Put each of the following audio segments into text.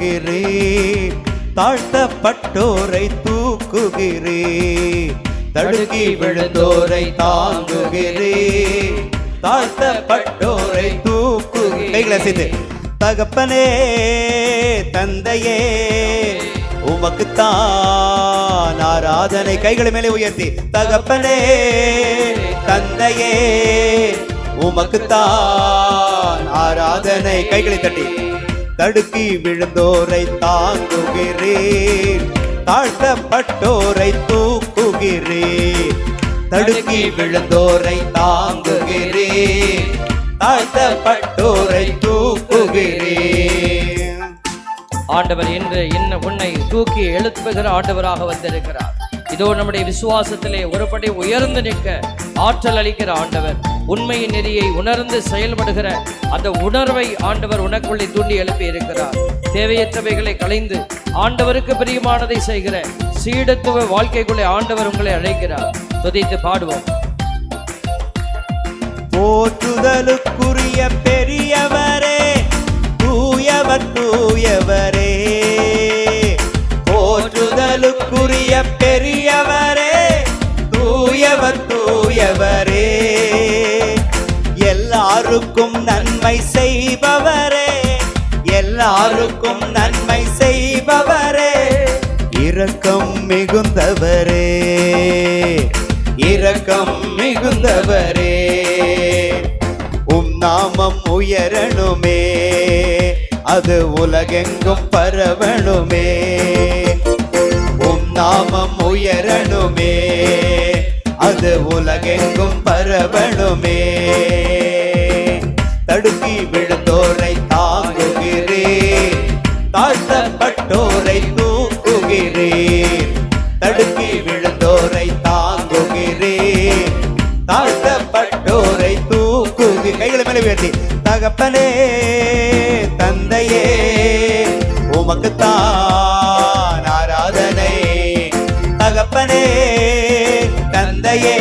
தாங்குகிறீர் தாழ்த்தப்பட்டோரை தூக்குகிறீர் தடுக்கி விழுந்தோரை தாங்குகிறீர் தாழ்த்தப்பட்டோரை தூக்குகிறீர் கைகளை சேர்த்து தகப்பனே தந்தையே உமக்குத்தான் ஆராதனை. கைகளை மேலே உயர்த்தி தகப்பனே தந்தையே உமக்குத்தான் ஆராதனை. கைகளை தட்டி தடுக்கி விழுந்தோரை தாங்குகிறேன். தாழ்த்தப்பட்டோரை தூக்குகிறேன். தடுக்கி விழுந்தோரை தாங்குகிறேன். தாழ்த்தப்பட்டோரை தூக்குகிறேன். ஆண்டவர் இன்று இன்ன உன்னை தூக்கி எழுப்புகிற ஆண்டவராக வந்திருக்கிறார். இதோ நம்முடைய விசுவாசத்திலே ஒருபடி உயர்ந்து நிற்க ஆற்றல் அளிக்கிற ஆண்டவர். உண்மையின் நெறியை உணர்ந்து செயல்படுகிற அந்த உணர்வை ஆண்டவர் உனக்குள்ளே தூண்டி எழுப்பி இருக்கிறார் தேவையற்றவைகளை களைந்து ஆண்டவருக்கு பிரியமானதை செய்கிற சீடத்துவ வாழ்க்கைக்குள்ளே ஆண்டவர் உங்களை அழைக்கிறார். துதித்து பாடுவோம். போற்றுதலுக்குரிய பெரியவரே தூயவர் தூயவரே. எல்லாருக்கும் நன்மை செய்பவரே. எல்லாருக்கும் நன்மை செய்பவரே. இரக்கம் மிகுந்தவரே. இரக்கம் மிகுந்தவரே. உம் நாமம் உயரணுமே. அது உலகெங்கும் பரவணுமே. உம் நாமம் உயரணுமே. அது உலகெங்கும் பரவணுமே. தடுக்கி விழுந்தோரை தாங்குகிறேன். தாழ்த்தப்பட்டோரை தூக்குகிறேன். தடுக்கி விழுந்தோரை தாங்குகிறேன். தாழ்த்தப்பட்டோரை தூக்குகி கைகளை மேலே உயர்த்தி. தகப்பனே தந்தையே உமக்குத்தான் ஆராதனை. தகப்பனே தந்தையே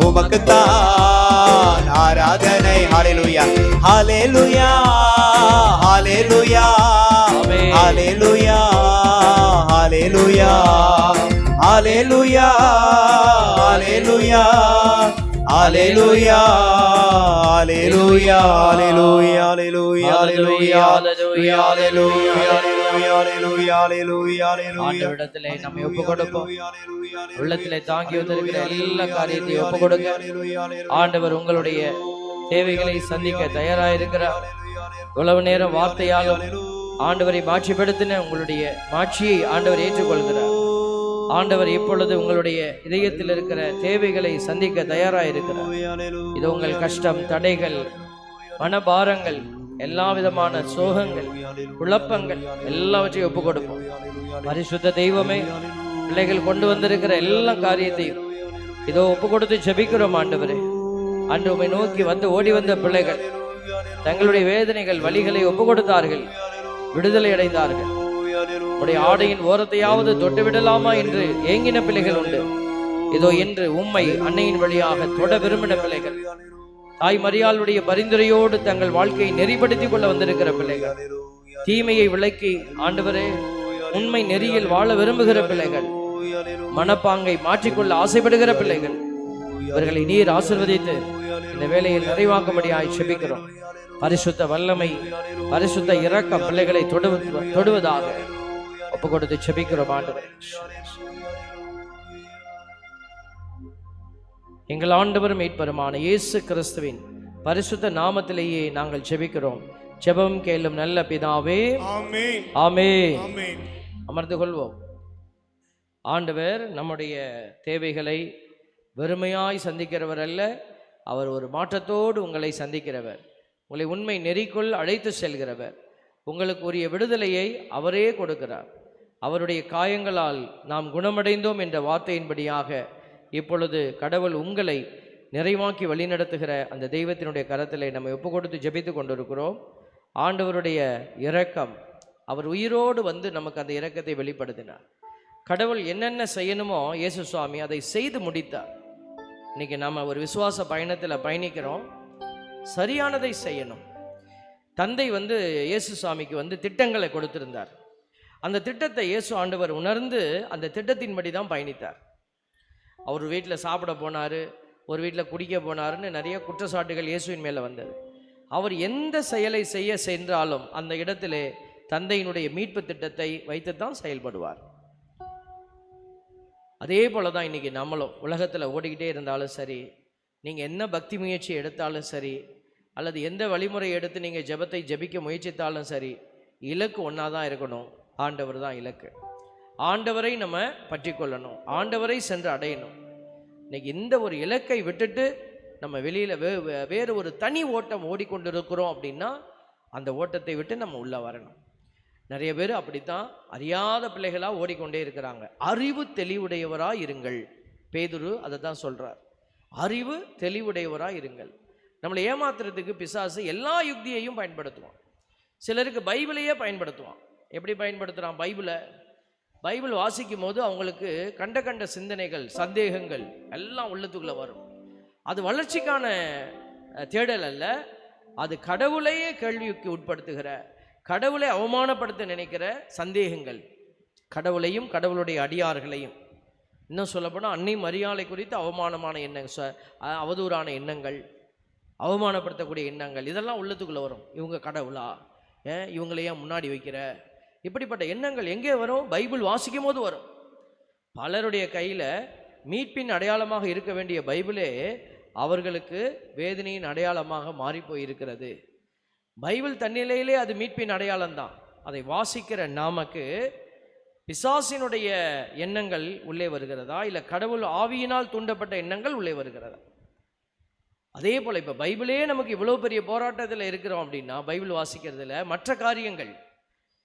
உமக்குத்தான் ஹalleluya ஹalleluya ஹalleluya ஆமென். ஹalleluya ஹalleluya ஹalleluya ஹalleluya ஹalleluya ஹalleluya ஹalleluya ஹalleluya ஹalleluya ஹalleluya ஹalleluya ஹalleluya ஹalleluya ஆண்டவரிடத்திலே நம்மை ஒப்பு கொடுப்போம் உள்ளத்திலே தாங்கி வந்திருக்கிற எல்லா காரியத்தையும் ஒப்பு கொடுங்க ஆண்டவர் உங்களுடைய தேவைகளை சந்திக்க தயாராயிருக்கிறார் இவ்வளவு நேரம் வார்த்தையாலும் ஆண்டவரை மாட்சிப்படுத்தின உங்களுடைய மாட்சியை ஆண்டவர் ஏற்றுக்கொள்கிறார். ஆண்டவர் இப்பொழுது உங்களுடைய இதயத்தில் இருக்கிற தேவைகளை சந்திக்க தயாராயிருக்கிறார். இது உங்கள் கஷ்டம் தடைகள் மனபாரங்கள் எல்லா விதமான சோகங்கள் குழப்பங்கள் எல்லாவற்றையும் ஒப்பு கொடுப்போம் பரிசுத்த தெய்வமே பிள்ளைகள் கொண்டு வந்திருக்கிற எல்லா காரியத்தையும் இதோ ஒப்பு கொடுத்து ஜபிக்கிறோம் ஆண்டவரே. அன்று உமை நோக்கி வந்து ஓடி வந்த பிள்ளைகள் தங்களுடைய வேதனைகள் வலிகளை ஒப்பு கொடுத்தார்கள் விடுதலை அடைந்தார்கள் உடைய ஆடையின் ஓரத்தையாவது தொட்டு விடலாமா என்று ஏங்கின பிள்ளைகள் உண்டு. இதோ இன்று உம்மை அன்னையின் வழியாக தொட விரும்பின பிள்ளைகள் தாய் மரியாளுடைய பரிந்துரையோடு தங்கள் வாழ்க்கையை நெறிப்படுத்திக் கொள்ள வந்திருக்கிற பிள்ளைகள் தீமையை விளக்கி ஆண்டவரே உண்மை நெறியில் வாழ விரும்புகிற பிள்ளைகள் மனப்பாங்கை மாற்றிக்கொள்ள ஆசைப்படுகிற பிள்ளைகள் இவர்களை நீர் ஆசிர்வதித்து இந்த வேலையில் நிறைவாக்கும்படியாய் செபிக்கிறோம். பரிசுத்த வல்லமை பரிசுத்த இரக்கம் பிள்ளைகளை தொடு தொடுவதாக ஒப்பு கொடுத்து செபிக்கிறோம் ஆண்டவர். எங்கள் ஆண்டவரும் மீட்பருமான இயேசு கிறிஸ்துவின் பரிசுத்த நாமத்திலேயே நாங்கள் ஜெபிக்கிறோம் ஜெபம் கேளும் நல்ல பிதாவே. ஆமே அமர்ந்து கொள்வோம். ஆண்டவர் நம்முடைய தேவைகளை வெறுமையாய் சந்திக்கிறவர் அல்ல. அவர் ஒரு மாற்றத்தோடு உங்களை சந்திக்கிறவர். உங்களை உண்மை நெறிக்குள் அழைத்து செல்கிறவர். உங்களுக்கு உரிய விடுதலையை அவரே கொடுக்கிறார். அவருடைய காயங்களால் நாம் குணமடைந்தோம் என்ற வார்த்தையின்படியாக இப்பொழுது கடவுள் உங்களை நிறைவாக்கி வழிநடத்துகிற அந்த தெய்வத்தினுடைய கரத்திலே நம்ம ஒப்பு கொடுத்து ஜெபித்து கொண்டிருக்கிறோம். ஆண்டவருடைய இரக்கம் அவர் உயிரோடு வந்து நமக்கு அந்த இரக்கத்தை வெளிப்படுத்தினார். கடவுள் என்னென்ன செய்யணுமோ இயேசு சுவாமி அதை செய்து முடித்தார். இன்னைக்கு நம்ம ஒரு விசுவாச பயணத்தில் பயணிக்கிறோம். சரியானதை செய்யணும். தந்தை வந்து இயேசு சுவாமிக்கு வந்து திட்டங்களை கொடுத்திருந்தார். அந்த திட்டத்தை இயேசு ஆண்டவர் உணர்ந்து அந்த திட்டத்தின்படி தான் பயணித்தார். அவர் வீட்டில் சாப்பிட போனார் ஒரு வீட்டில் குடிக்க போனாருன்னு நிறைய குற்றச்சாட்டுகள் இயேசுவின் மேலே வந்தது. அவர் எந்த செயலை செய்ய சென்றாலும் அந்த இடத்திலே தந்தையினுடைய மீட்பு திட்டத்தை வைத்து தான் செயல்படுவார். அதே போல தான் இன்றைக்கி நம்மளும் உலகத்தில் ஓடிக்கிட்டே இருந்தாலும் சரி நீங்கள் என்ன பக்தி முயற்சி எடுத்தாலும் சரி அல்லது எந்த வழிமுறை எடுத்து நீங்கள் ஜெபத்தை ஜெபிக்க முயற்சித்தாலும் சரி இலக்கு ஒன்றா தான் இருக்கணும். ஆண்டவர் தான் இலக்கு. ஆண்டவரை நம்ம பற்றி கொள்ளணும். ஆண்டவரை சென்று அடையணும். இன்றைக்கி இந்த ஒரு இலக்கை விட்டுட்டு நம்ம வெளியில் வே வே- வேறு ஒரு தனி ஓட்டம் ஓடிக்கொண்டிருக்கிறோம் அப்படின்னா அந்த ஓட்டத்தை விட்டு நம்ம உள்ளே வரணும். நிறைய பேர் அப்படித்தான் அறியாத பிள்ளைகளாக ஓடிக்கொண்டே இருக்கிறாங்க. அறிவு தெளிவுடையவராக இருங்கள். பேதுரு அதை தான் சொல்கிறார் அறிவு தெளிவுடையவராக இருங்கள். நம்மளை ஏமாத்துறதுக்கு பிசாசு எல்லா யுக்தியையும் பயன்படுத்துவான். சிலருக்கு பைபிளையே பயன்படுத்துவான். எப்படி பயன்படுத்துகிறான் பைபிளை? பைபிள் வாசிக்கும் போது அவங்களுக்கு கண்ட கண்ட சிந்தனைகள் சந்தேகங்கள் எல்லாம் உள்ளத்துக்குள்ளே வரும். அது வளர்ச்சிக்கான தேடல் அல்ல. அது கடவுளையே கேள்விக்கு உட்படுத்துகிற கடவுளை அவமானப்படுத்த நினைக்கிற சந்தேகங்கள். கடவுளையும் கடவுளுடைய அடியார்களையும். இன்னும் சொல்லப்போனால் அன்னை மரியாதை குறித்து அவமானமான எண்ணங்கள் ச- அவதூறான எண்ணங்கள் அவமானப்படுத்தக்கூடிய எண்ணங்கள் இதெல்லாம் உள்ளத்துக்குள்ளே வரும். இவங்க கடவுளா? ஏன் இவங்களையே முன்னாடி வைக்கிற? இப்படிப்பட்ட எண்ணங்கள் எங்கே வரும்? பைபிள் வாசிக்கும் போது வரும். பலருடைய கையில் மீட்பின் அடையாளமாக இருக்க வேண்டிய பைபிளே அவர்களுக்கு வேதனையின் அடையாளமாக மாறிப்போய் இருக்கிறது பைபிள் தன்னிலையிலே அது மீட்பின் அடையாளம்தான். அதை வாசிக்கிற நாமக்கு பிசாசினுடைய எண்ணங்கள் உள்ளே வருகிறதா? இல்லை கடவுள் ஆவியினால் தூண்டப்பட்ட எண்ணங்கள் உள்ளே வருகிறதா? அதே போல் இப்போ பைபிளே நமக்கு இவ்வளோ பெரிய போராட்டத்தில் இருக்கிறோம் அப்படின்னா பைபிள் வாசிக்கிறதுல மற்ற காரியங்கள்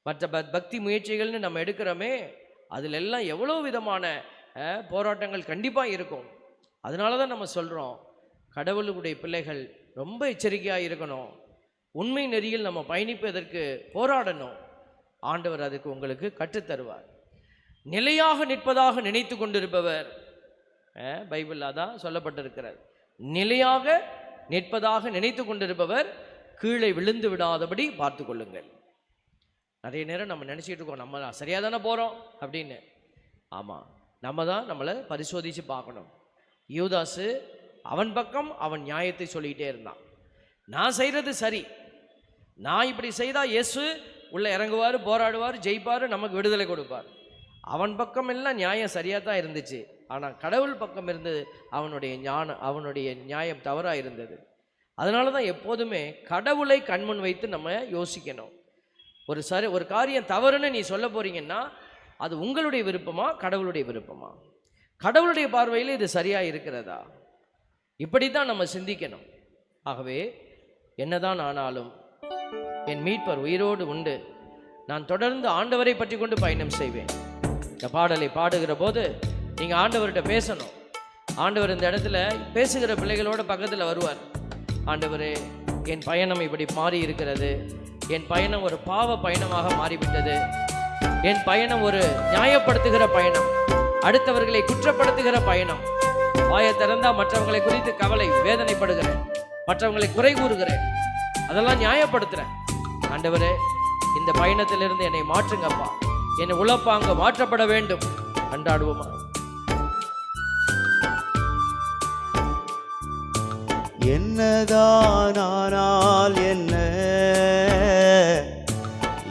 மற்ற பக்தி முயற்சிகள்னு நம்ம எடுக்கிறோமே அதில் எல்லாம் எவ்வளோ விதமான போராட்டங்கள் கண்டிப்பாக இருக்கும். அதனால தான் நம்ம சொல்கிறோம் கடவுளுடைய பிள்ளைகள் ரொம்ப எச்சரிக்கையாக இருக்கணும். உண்மை நெறியில் நம்ம பயணிப்பதற்கு போராடணும். ஆண்டவர் அதுக்கு உங்களுக்கு கற்றுத்தருவார் நிலையாக நிற்பதாக நினைத்து கொண்டிருப்பவர் அஹ், பைபிளில் அதான் சொல்லப்பட்டிருக்கிறது. நிலையாக நிற்பதாக நினைத்து கொண்டிருப்பவர் கீழே விழுந்து விடாதபடி பார்த்து கொள்ளுங்கள். நிறைய நேரம் நம்ம நினச்சிட்டு இருக்கோம் நம்ம சரியாக தானே போகிறோம் அப்படின்னு. ஆமாம் நம்ம தான் நம்மளை பரிசோதித்து பார்க்கணும். யூதாசு அவன் பக்கம் அவன் நியாயத்தை சொல்லிக்கிட்டே இருந்தான். நான் செய்கிறது சரி நான் இப்படி செய்தால் இயேசு உள்ளே இறங்குவார் போராடுவார் ஜெயிப்பார் நமக்கு விடுதலை கொடுப்பார். அவன் பக்கம் எல்லாம் நியாயம் சரியாக தான் இருந்துச்சு. ஆனால் கடவுள் பக்கம் இருந்தது அவனுடைய ஞானம் அவனுடைய நியாயம் தவறாக இருந்தது. அதனால தான் எப்போதுமே கடவுளை கண்முன் வைத்து நம்ம யோசிக்கணும். ஒரு சரி ஒரு காரியம் தவறுன்னு நீ சொல்ல போகிறீங்கன்னா அது உங்களுடைய விருப்பமா கடவுளுடைய விருப்பமா? கடவுளுடைய பார்வையில் இது சரியாக இருக்கிறதா? இப்படி தான் நம்ம சிந்திக்கணும். ஆகவே என்னதான் ஆனாலும் என் மீட்பர் உயிரோடு உண்டு. நான் தொடர்ந்து ஆண்டவரை பற்றி கொண்டு பயணம் செய்வேன். இந்த பாடலை பாடுகிற போது நீங்கள் ஆண்டவர்கிட்ட பேசணும். ஆண்டவர் இந்த இடத்துல பேசுகிற பிள்ளைகளோட பக்கத்தில் வருவார். ஆண்டவரே என் பயணம் இப்படி மாறி இருக்கிறது என் பயணம் ஒரு பாவ பயணமாக மாறிவிட்டது. என் பயணம் ஒரு நியாயப்படுத்துகிற பயணம். அடுத்தவர்களை குற்றப்படுத்துகிற பயணம். வாயை திறந்தா மற்றவங்களை குறித்து கவலை வேதனைப்படுகிறேன். மற்றவங்களை குறை கூறுகிறேன். அதெல்லாம் நியாயப்படுத்துகிறேன் ஆண்டவரே இந்த பயணத்திலிருந்து என்னை மாற்றுங்கப்பா. என்னை உழப்பாங்க மாற்றப்பட வேண்டும். அன்றாடுவோமா? என்னதானால் என்ன?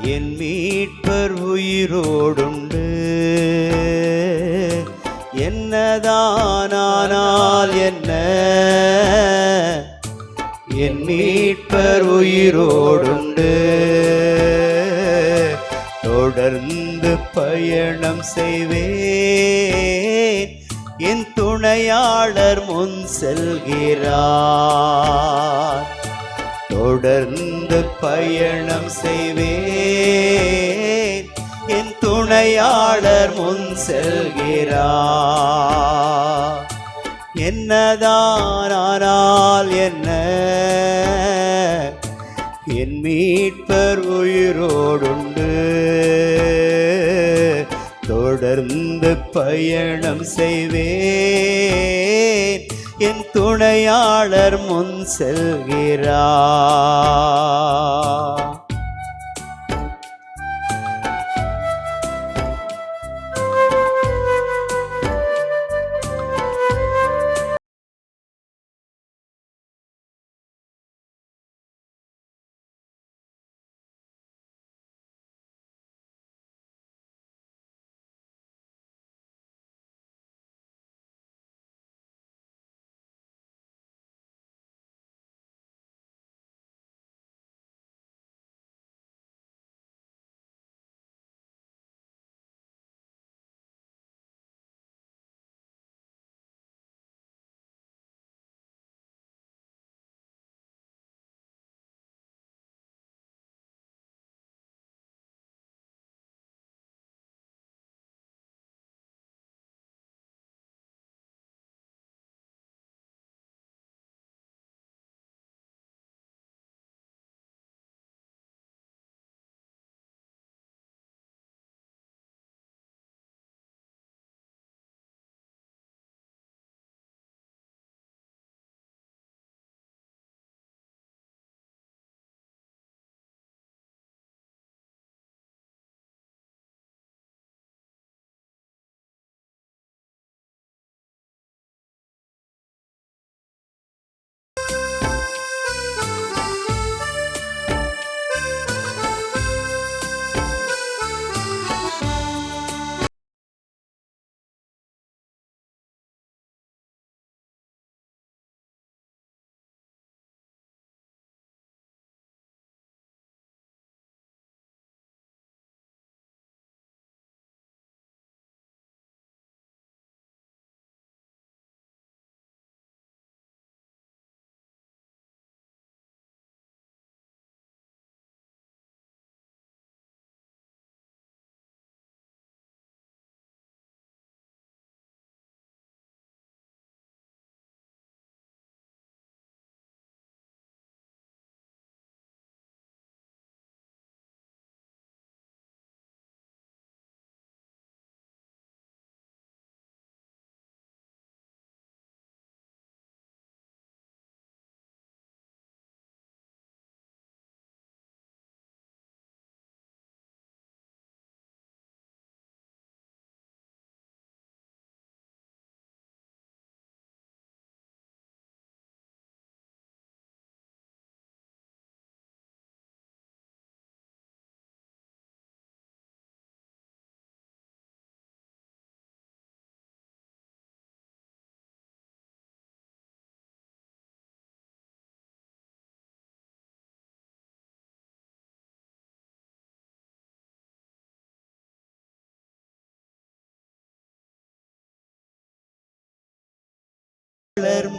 என் மீட்பர் உயிரோடுண்டு. என்னதானால் என்ன? என் மீ மீட்பர் உயிரோடுண்டு. தொடர்ந்து பயணம் செய்வேன். என் துணையாளர் முன் செல்கிறார். தொடர்ந்து பயணம் செய்வேன். என் துணையாளர் முன் செல்கிறார். என்னதான் ஆனால் என்ன மீட்பர் உயிரோடுண்டு. தொடர்ந்து பயணம் செய்வேன். என் துணையாளர் முன் செல்கிறார்.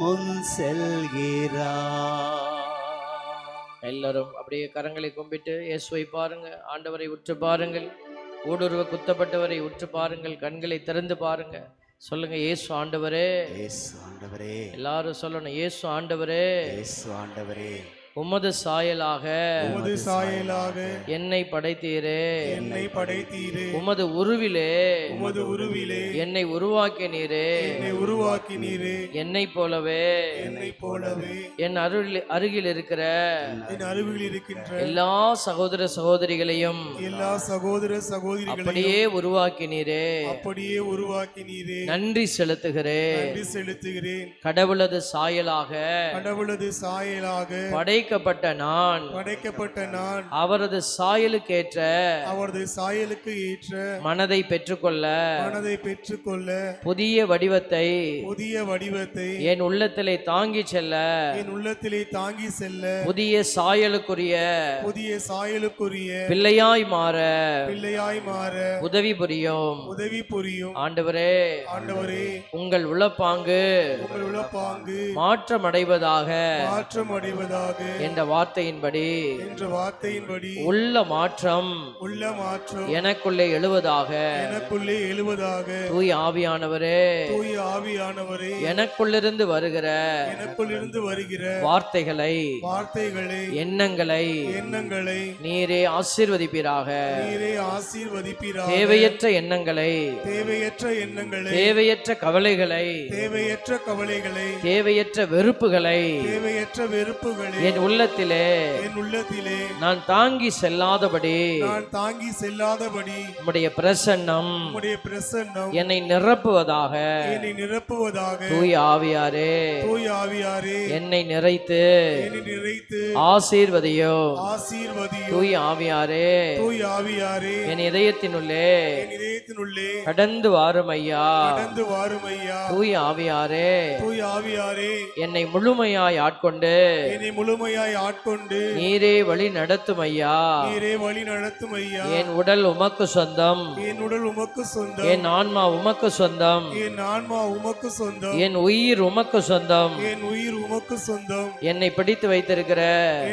முன் செல்கிறார் எல்லாரும் அப்படியே கரங்களை கும்பிட்டு இயேசுவை பாருங்க. ஆண்டவரை உற்று பாருங்கள். ஊடுருவ குத்தப்பட்டவரை உற்று பாருங்கள். கண்களை திறந்து பாருங்க. சொல்லுங்க இயேசு ஆண்டவரே. இயேசு ஆண்டவரே. எல்லாரும் சொல்லணும் இயேசு ஆண்டவரே. இயேசு ஆண்டவரே. உமது சாயலாக உமது சாயலாக என்னை படைத்தீரே. என்னை படைத்தீரே. உமது உருவிலே உமது உருவிலே என்னை உருவாக்கினீரே. என்னை உருவாக்கினீரே. என்னை போலவே என்னை போலவே என் அருள் அருகில் இருக்கிற என் அருகில் இருக்கின்ற எல்லா சகோதர சகோதரிகளையும் எல்லா சகோதர சகோதரிகளையும் அப்படியே உருவாக்கினீரே. அப்படியே உருவாக்கினீரே. நன்றி செலுத்துகிறேன். நன்றி செலுத்துகிறேன். கடவுளது சாயலாக கடவுளது சாயலாக படைக்கப்பட்ட நான். படைக்கப்பட்ட நான். அவரது சாயலுக்கேற்ற அவரது சாயலுக்கு ஏற்ற மனதை பெற்றுக்கொள்ள மனதை பெற்றுக்கொள்ள புதிய வடிவத்தை புதிய வடிவத்தை என் உள்ளத்திலே தாங்கிச் செல்ல என் உள்ளத்திலே தாங்கி செல்ல புதிய சாயலுக்குரிய புதிய சாயலுக்குரிய பிள்ளையாய் மாற பிள்ளையாய் மாற உதவி புரியும். உதவி புரியும். ஆண்டவரே ஆண்டவரே உங்கள் உளப்பாங்கு உங்கள் உளப்பாங்கு மாற்றமடைவதாக மாற்றம் அடைவதாக என்ற வார்த்தையின்படி என்ற வார்த்தையின்படி உள்ள மாற்றம் உள்ள மாற்றம் எனக்குள்ளே எழுவதாக. எனக்குள்ளே எழுவதாக. தூய் ஆவியானவரே தூய ஆவியானவரே எனக்குள்ளிருந்து வருகிற எனக்குள்ளிருந்து வருகிற வார்த்தைகளை வார்த்தைகளை எண்ணங்களை எண்ணங்களை நீரே ஆசீர்வதிப்பீராக. நீரே ஆசீர்வதிப்பீராக. தேவையற்ற எண்ணங்களை தேவையற்ற எண்ணங்களை தேவையற்ற கவலைகளை தேவையற்ற கவலைகளை தேவையற்ற வெறுப்புகளை தேவையற்ற வெறுப்புகளை என் உள்ளத்திலே என் உள்ளத்திலே நான் தாங்கி செல்லாதபடி நான் தாங்கி செல்லாதபடி உம்முடைய பிரசன்னம் உம்முடைய பிரசன்னம் என்னை நிரப்புவதாக என்னை நிரப்புவதாக தூய் ஆவியாரே தூய் ஆவியாரே என்னை நிறைத்து என்னை நிறைத்து ஆசீர்வதியோ ஆசீர்வதியும் தூய் ஆவியாரே தூய் ஆவியாரே என் இதயத்தினுள்ளே என் இதயத்தினுள்ளே கடந்து வாரும் ஐயா. கடந்து வாரும் ஐயா. தூய் ஆவியாரே தூய் ஆவியாரே என்னை முழுமையாய் ஆட்கொண்டு என்னை முழுமையாய் ஆட்கொண்டு நீரே வழி நடத்தும் ஐயா நீரே வழி நடத்தும் ஐயா என் உடல் உமக்கு சொந்தம். என் உடல் உமக்கு சொந்தம். என் ஆன்மா உமக்கு சொந்தம். என் ஆன்மா உமக்கு சொந்தம். என் உயிர் உமக்கு சொந்தம். என் உயிர் உமக்கு சொந்தம். என்னை பிடித்து வைத்திருக்கிற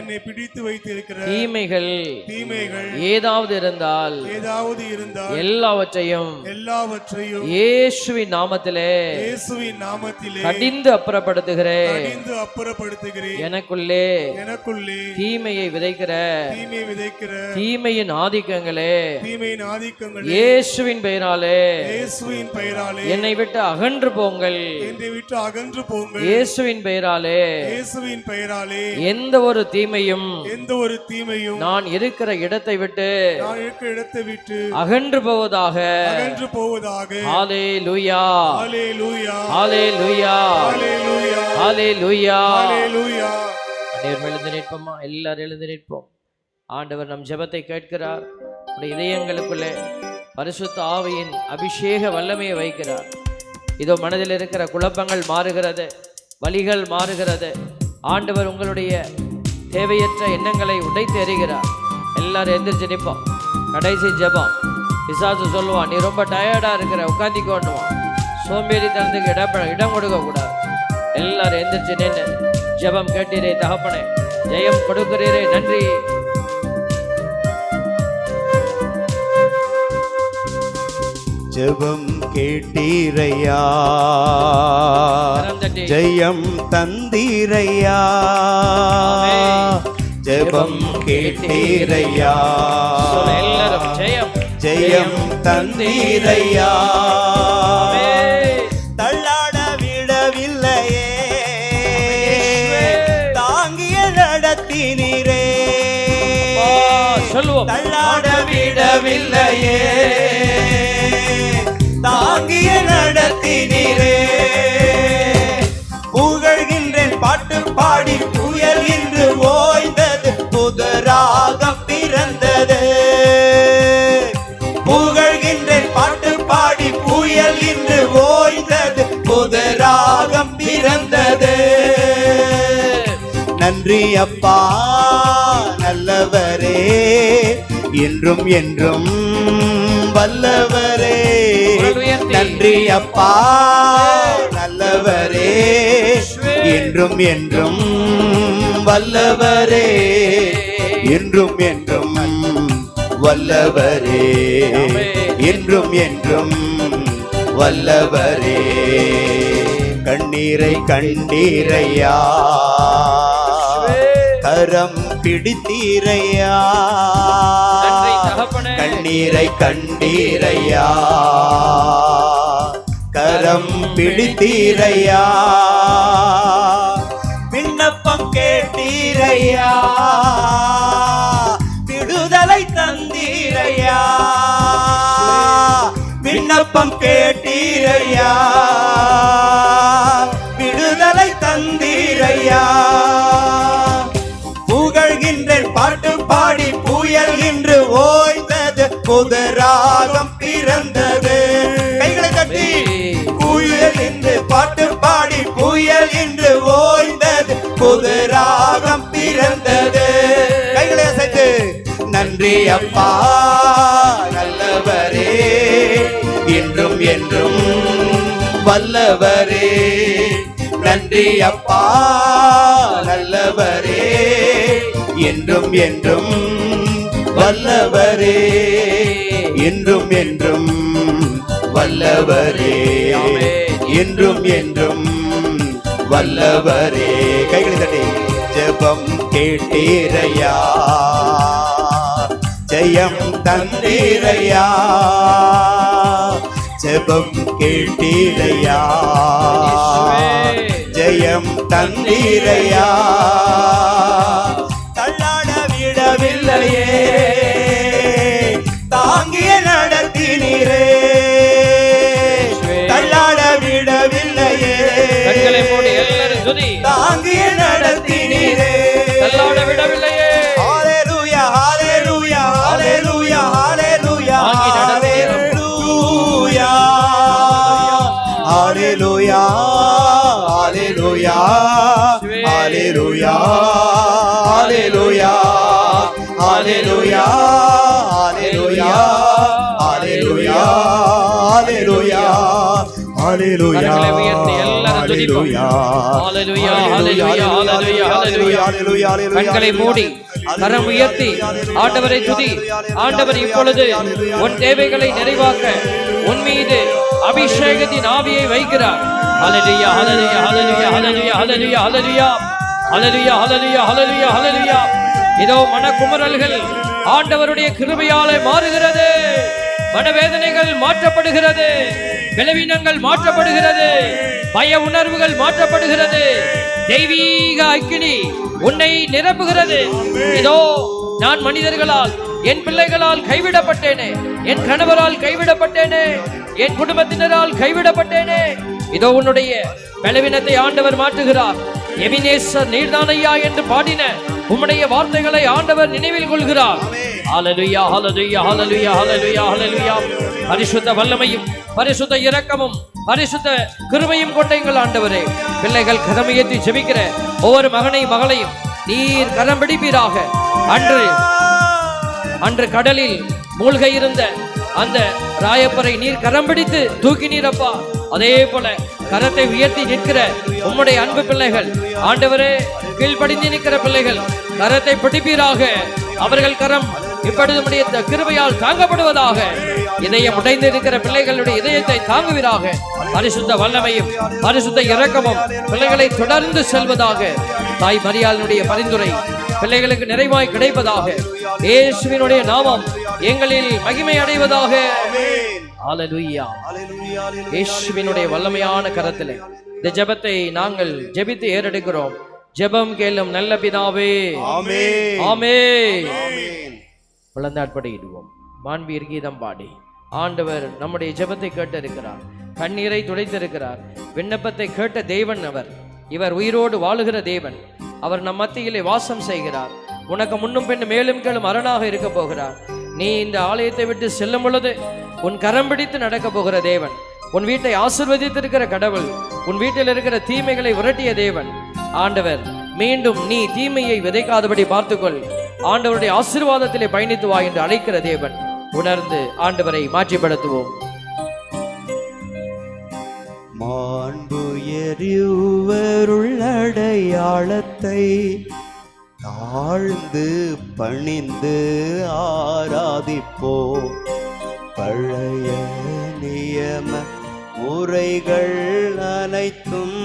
என்னை பிடித்து வைத்திருக்கிற தீமைகள் தீமைகள் ஏதாவது இருந்தால் ஏதாவது இருந்தால் எல்லாவற்றையும் எல்லாவற்றையும் இயேசுவின் நாமத்திலே இயேசுவின் நாமத்திலே கடிந்து அப்புறப்படுத்துகிறேன். கடிந்து அப்புறப்படுத்துகிறேன். எனக்குள்ளே எனக்குள்ளே தீமையை விதைக்கிற தீமை விதைக்கிற தீமையின் ஆதிக்கங்களே தீமையின் ஆதிக்கங்கள் இயேசுவின் பெயராலே இயேசுவின் பெயராலே என்னை விட்டு அகன்று போங்கள். என்னை விட்டு அகன்று போங்கள். இயேசுவின் பெயராலே இயேசுவின் பெயராலே எந்த ஒரு தீமையும் எந்த ஒரு தீமையும் நான் இருக்கிற இடத்தை விட்டு நான் இருக்கிற இடத்தை விட்டு அகன்று போவதாக. அகன்று போவதாக. ஹாலே லூயா ஹாலே லூயா ஹalleluya. ஹாலே லூயா ஹalleluya. அனைவரும் எழுந்து நிற்போமா? எல்லாரும் எழுந்து நிற்போம். ஆண்டவர் நம் ஜெபத்தை கேட்கிறார். உடைய இதயங்களுக்குள்ளே பரிசுத்த ஆவியின் அபிஷேக வல்லமையை வைக்கிறார். இதோ மனதில் இருக்கிற குழப்பங்கள் மாறுகிறது வலிகள் மாறுகிறது. ஆண்டவர் உங்களுடைய தேவையற்ற எண்ணங்களை உடைத்து எறிகிறார். எல்லாரும் எந்திரிச்சு நிற்போம். கடைசி ஜெபம். பிசாசு சொல்லுவான் நீ ரொம்ப டயர்டாக இருக்கிற உட்காந்திக்கோண்டுவான் சோம்பேறித்தனத்துக்கு இடம் இடம் கொடுக்கக்கூடாது. எல்லாரும் எந்திரிச்சு நின்று ஜெபம் கேட்டீரே தகப்பனே. ஜெயம் கொடுக்கிறீரே நன்றி. ஜெபம் கேட்டீரையா. ஜெயம் தந்தீரையா? ஜெபம் கேட்டீரையா? சொல்ல எல்லாரும் ஜெயம். ஜெயம் தந்தீரையா? விடவில்லையே தாங்கிய நடத்தினீரே. புகழ்கின்றேன் பாட்டு பாடி புயல் இன்று ஓய்ந்தது புதராக பிறந்தது. புகழ்கின்றேன் பாட்டு பாடி புயல் இன்று ஓய்ந்தது புதராகம் பிறந்தது. நன்றி அப்பா நல்லவரே. என்றும் என்றும் வல்லவரே. நன்றி அப்பா நல்லவரே. என்றும் என்றும் வல்லவரே. என்றும் என்றும் வல்லவரே. என்றும் என்றும் வல்லவரே. கண்ணீரை கண்டீரையா. கரம் பிடித்தீரையா. கண்ணீரை கண்டீரையா? கரம் பிடித்தீரையா? விண்ணப்பம் கேட்டீரையா? விடுதலை தந்தீரையா? விண்ணப்பம் கேட்டீரையா? விடுதலை தந்தீரையா? அன்பே அப்பா நல்லவரே என்றும் என்றும் வல்லவரே. நன்றி அப்பா நல்லவரே என்றும் என்றும் வல்லவரே. என்றும் என்றும் வல்லவரே. என்றும் என்றும் வல்லவரே. கைகளை தட்டி ஜெபம் கேட்டீரையா? ஜெயம் தந்தீரையா. ஜெபம் கேட்டீரையா. ஜெயம் தந்தீரையா. தள்ளாட விடவில்லையே. தாங்கிய நடத்தினீரே. தள்ளாட விடவில்லையே. தாங்கிய நடத்தினீரே. தள்ளாட விடவில்லையே. ஹalleluya ஹalleluya கரங்களை உயர்த்தி எல்லாரும் துதிப்போம். ஹalleluya, ஹalleluya, ஹalleluya, ஹalleluya. கண்களை மூடி கரம் உயர்த்தி ஆண்டவரை துதி ஆண்டவர் இப்பொழுது உன் தேவைகளை நிறைவாக்க உன் மீது அபிஷேகத்தின் ஆவியை வைக்கிறார் ஹalleluya ஹalleluya ஹalleluya ஹalleluya ஹalleluya ஹalleluya ஹalleluya ஹalleluya ஹalleluya ஹalleluya இதோ மனக்குமரல்கள் ஆண்டவருடைய கிருபையாலே மாறுகிறது மனவேதனைகள் மாற்றப்படுகிறது. பலவீனங்கள் மாற்றப்படுகிறது. பய உணர்வுகள் மாற்றப்படுகிறது. தெய்வீக அக்கினி உன்னை நிரப்புகிறது. இதோ நான் மனிதர்களால் என் பிள்ளைகளால் கைவிடப்பட்டேனே. என் கணவரால் கைவிடப்பட்டேனே. என் குடும்பத்தினரால் கைவிடப்பட்டேனே. இதோ உன்னுடைய பலவீனத்தை ஆண்டவர் மாற்றுகிறார். எபினேசர் நீர்தானையா என்று பாடின உம்முடைய வார்த்தைகளை ஆண்டவர் நினைவில் கொள்கிறார். ஹalleluya ஹalleluya ஹalleluya ஹalleluya ஹalleluya பரிசுத்த வல்லமையும் பரிசுத்த இரக்கமும் பரிசுத்த கிருபையும் கொண்ட எங்கள் ஆண்டவரே. பிள்ளைகள் கரமையேற்றி ஜெபிக்கிற ஒவ்வொரு மகனையும் மகளையும் நீர் கதம் பிடிப்பீராக. அன்று அன்று கடலில் மூழ்கை இருந்த அந்த ராயப்பரை நீர் கரம் பிடித்து தூக்கி நீரப்பா அதே போல கரத்தை உயர்த்தி நிற்கிற உம்முடைய அன்பு பிள்ளைகள். ஆண்டவரே கீழ்படிந்து நிற்கிற பிள்ளைகள் கரத்தை பிடிப்பீராக. அவர்கள் கரம் இப்பொழுது த- கிருபையால் தாங்கப்படுவதாக. இதயம் உடைந்து இருக்கிற பிள்ளைகளுடைய இதயத்தை தாங்குவீராக. பரிசுத்த வல்லமையும் பரிசுத்த இரக்கமும் பிள்ளைகளை தொடர்ந்து செல்வதாக. தாய் மரியாளுடைய பரிந்துரை பிள்ளைகளுக்கு நிறைவாய் கிடைப்பதாக. இயேசுவினுடைய நாமம் எங்களில் மகிமை அடைவதாக. இயேசுவினுடைய வல்லமையான கரத்திலே. இந்த ஜெபத்தை நாங்கள் ஜெபித்து ஏறெடுக்கிறோம். ஜெபம் கேளும் நல்ல பிதாவே. ஆமே ஆமென். விளந்தாட்படையிடுவோம் மாண்பீர் கீதம் பாடி. ஆண்டவர் நம்முடைய ஜெபத்தை கேட்டிருக்கிறார். கண்ணீரை துடைத்திருக்கிறார். விண்ணப்பத்தை கேட்ட தேவன் அவர். இவர் உயிரோடு வாழுகிற தேவன். அவர் நம் மத்தியிலே வாசம் செய்கிறார். உனக்கு முன்னும் பின்னும் மேலும் கேளும் அரணாக இருக்க போகிறார். நீ இந்த ஆலயத்தை விட்டு செல்லும் பொழுது உன் கரம் பிடித்து நடக்க போகிற தேவன் உன் வீட்டை ஆசிர்வதித்திருக்கிற கடவுள் உன் வீட்டில் இருக்கிற தீமைகளை விரட்டிய தேவன். ஆண்டவர் மீண்டும் நீ தீமையை விதைக்காதபடி பார்த்துக்கொள். ஆண்டவருடைய ஆசீர்வாதத்திலே பயணித்து வா என்று அழைக்கிற தேவன். உணர்ந்து ஆண்டவரை மாற்றிப்படுத்துவோம். மாண்புயருள்ளடையாளத்தை தாழ்ந்து பணிந்து ஆராதிப்போ. பழைய நியம முறைகள் அனைத்தும்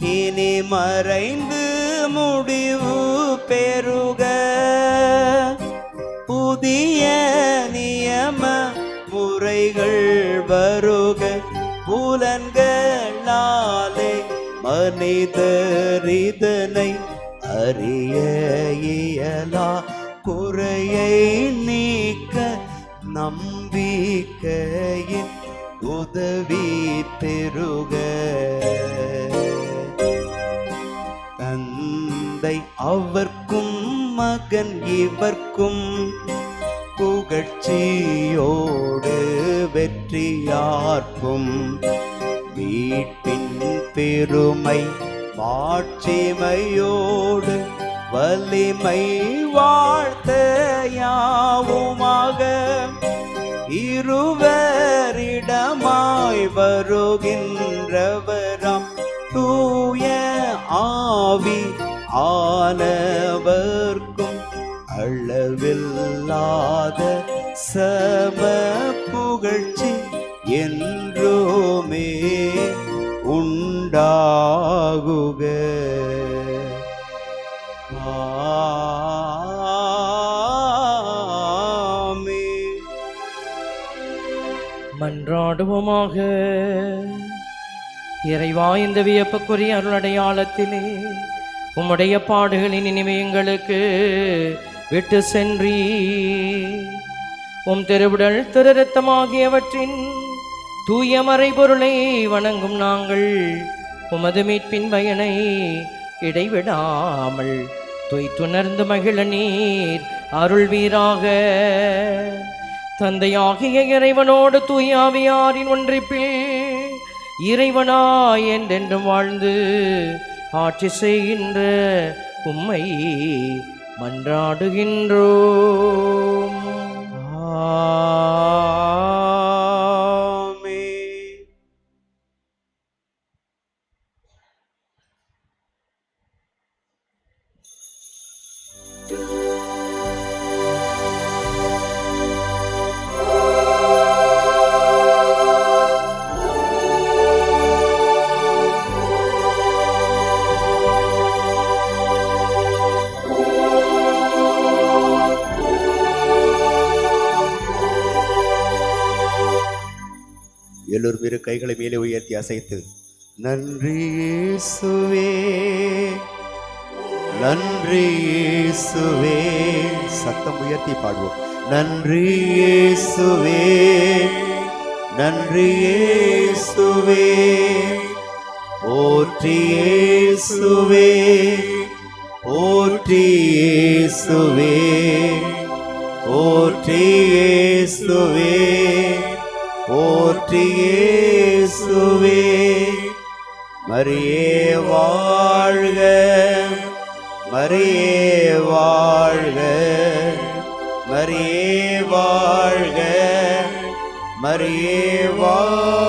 இனி மறைந்து முடிவு பெருக புதிய நியம முறைகள் வருக. புலன்களாலே மனிதரிதனை அறிய இயலா. குறையை நீக்க நம்பிக்கையின் உதவி பெருக தந்தை அவர்க்கும் மகன் இவர்க்கும் புகழ்ச்சியோடு வெற்றியார்க்கும். வீட்டின் பெருமை மாட்சிமையோடு வலிமை வாழ்த்த யாவுமாக? இருவரிடமாய் வருகின்றவராம் தூய ஆவி ஆனவர்க்கும் அளவில்லாத சம புகழ்ச்சி என்று உண்டாகுக. மன்றாடுவோமாக. இறைவா இந்த வியப்புக்குரிய அருளடையாளத்திலே உம்முடைய பாடுகளின் இனிமே எங்களுக்கு விட்டு சென்றீ உம் திருவிடல் திருரத்தமாகியவற்றின் தூயமறை பொருளை வணங்கும் நாங்கள். உமது மீட்பின் பயனை இடைவிடாமல் துய்த்துணர்ந்து மகிழ நீர் அருள் வீராக. தந்தையாகிய இறைவனோடு தூயாவியாரின் ஒன்றிப்பில் இறைவனாய் என்றென்றும் வாழ்ந்து ஆட்சி செய்கின்ற உம்மை மன்றாடுகின்றோ கைகளை மேலே உயர்த்தி அசைத்து நன்றி இயேசுவே நன்றி இயேசுவே. சத்தம் உயர்த்தி பாடுவோம். நன்றி இயேசுவே நன்றி இயேசுவே போற்றி இயேசுவே போற்றி இயேசுவே போற்றி இயேசுவே. போற்றியே சுவே மரியே வாழ்க மரியே வாழ்க மரியே வாழ்க மரியே வாழ்க.